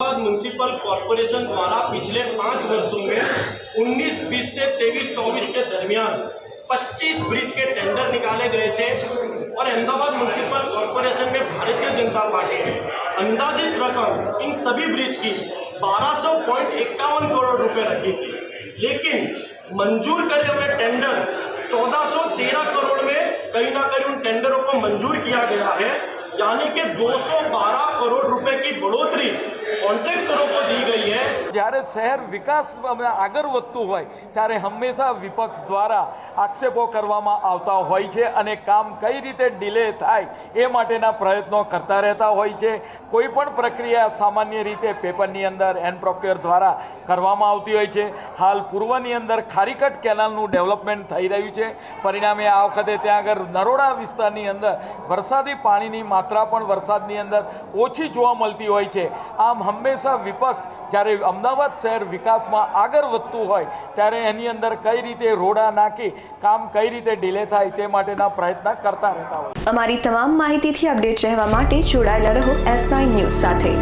Municipal corporation द्वारा पिछले पाँच वर्षों में 19 बीस से तेईस, चौबीस के दरमियान 25 ब्रिज के टेंडर निकाले गए थे और अहमदाबाद म्यूनिसिपल कॉरपोरेशन में भारतीय जनता पार्टी ने अंदाजित रकम इन सभी ब्रिज की 1200 पॉइंट इक्यावन करोड़ रुपए रखी थी। लेकिन मंजूर करे हुए टेंडर 1413 करोड़ में कहीं ना कहीं उन टेंडरों को मंजूर किया गया है, यानी कि 212 करोड़ रुपए की बढ़ोतरी કોન્ટ્રાક્ટરો કો દી ગઈ હૈ. જ્યારે શહેર વિકાસ આગળ વધતું હોય, ત્યારે હંમેશા વિપક્ષ દ્વારા આક્ષેપો કરવામાં આવતા હોય છે અને કામ કઈ રીતે ડિલે થાય એ માટેના પ્રયત્નો કરતા રહેતા હોય છે. કોઈ પણ પ્રક્રિયા સામાન્ય રીતે પેપરની અંદર એન પ્રોક્યોર દ્વારા કરવામાં આવતી હોય છે. હાલ પૂર્વની અંદર ખારીકટ કેનાલનું ડેવલપમેન્ટ થઈ રહ્યું છે. પરિણામે આ વખતે ત્યાં આગળ નરોડા વિસ્તારની અંદર વરસાદી પાણીની માત્રા પણ વરસાદની અંદર ઓછી જોવા મળતી હોય છે. આમ હંમેશા વિપક્ષ જ્યારે અમદાવાદ શહેર વિકાસમાં આગળ વધતું હોય ત્યારે એની અંદર કઈ રીતે રોડા નાખી, કામ કઈ રીતે ડીલે થાય તે માટેના પ્રયત્ન કરતા રહેતા હોય. અમારી તમામ માહિતીથી અપડેટ રહેવા માટે જોડાયેલા રહો એસ ન્યૂઝ સાથે.